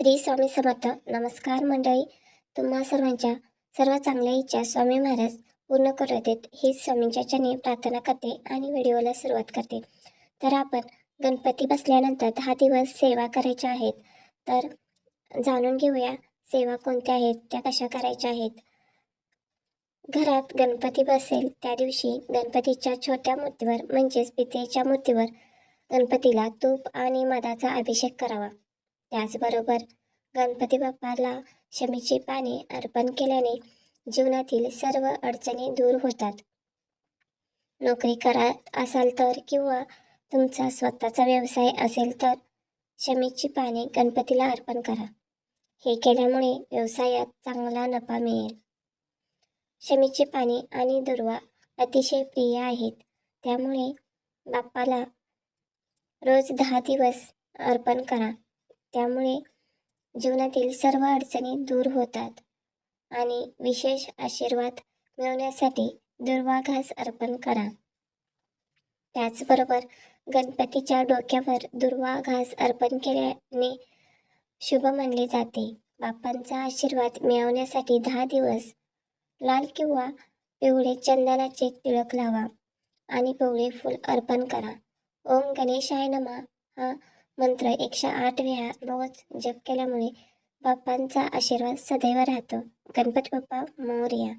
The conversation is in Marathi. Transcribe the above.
श्री स्वामी समर्थ. नमस्कार मंडळी. तुम्हा सर्वांच्या सर्व चांगल्या इच्छा स्वामी महाराज पूर्ण करू देत हीच स्वामींच्या चरणी प्रार्थना करते आणि व्हिडिओला सुरुवात करते. तर आपण गणपती बसल्यानंतर दहा दिवस सेवा करायच्या आहेत. तर जाणून घेऊया सेवा कोणत्या आहेत त्या कशा करायच्या आहेत. घरात गणपती बसेल त्या दिवशी गणपतीच्या छोट्या मूर्तीवर म्हणजेच पितेच्या मूर्तीवर गणपतीला तूप आणि मधाचा अभिषेक करावा. त्याचबरोबर गणपती बाप्पाला शमीची पाने अर्पण केल्याने जीवनातील सर्व अडचणी दूर होतात. नोकरी करत असाल तर किंवा तुमचा स्वतःचा व्यवसाय असेल तर शमीची पाने गणपतीला अर्पण करा. हे केल्यामुळे व्यवसायात चांगला नफा मिळेल. शमीची पाने आणि दुर्वा अतिशय प्रिय आहेत. त्यामुळे बाप्पाला रोज दहा दिवस अर्पण करा. त्यामुळे जीवनातील सर्व अडचणी दूर होतात आणि विशेष आशीर्वाद मिळवण्यासाठी दुर्वाघास अर्पण करा. त्याचबरोबर गणपतीच्या डोक्यावर दुर्वा घास अर्पण केल्याने शुभ मानले जाते. बाप्पांचा आशीर्वाद मिळवण्यासाठी दहा दिवस लाल किंवा पिवळे चंदनाचे तिळक लावा आणि पिवळे फूल अर्पण करा. ओम गणेशाय नमा. हा मंत्र एकशे आठ वेळा रोज जप केल्यामुळे बाप्पांचा आशीर्वाद सदैव राहतो. गणपती बाप्पा मौर्या.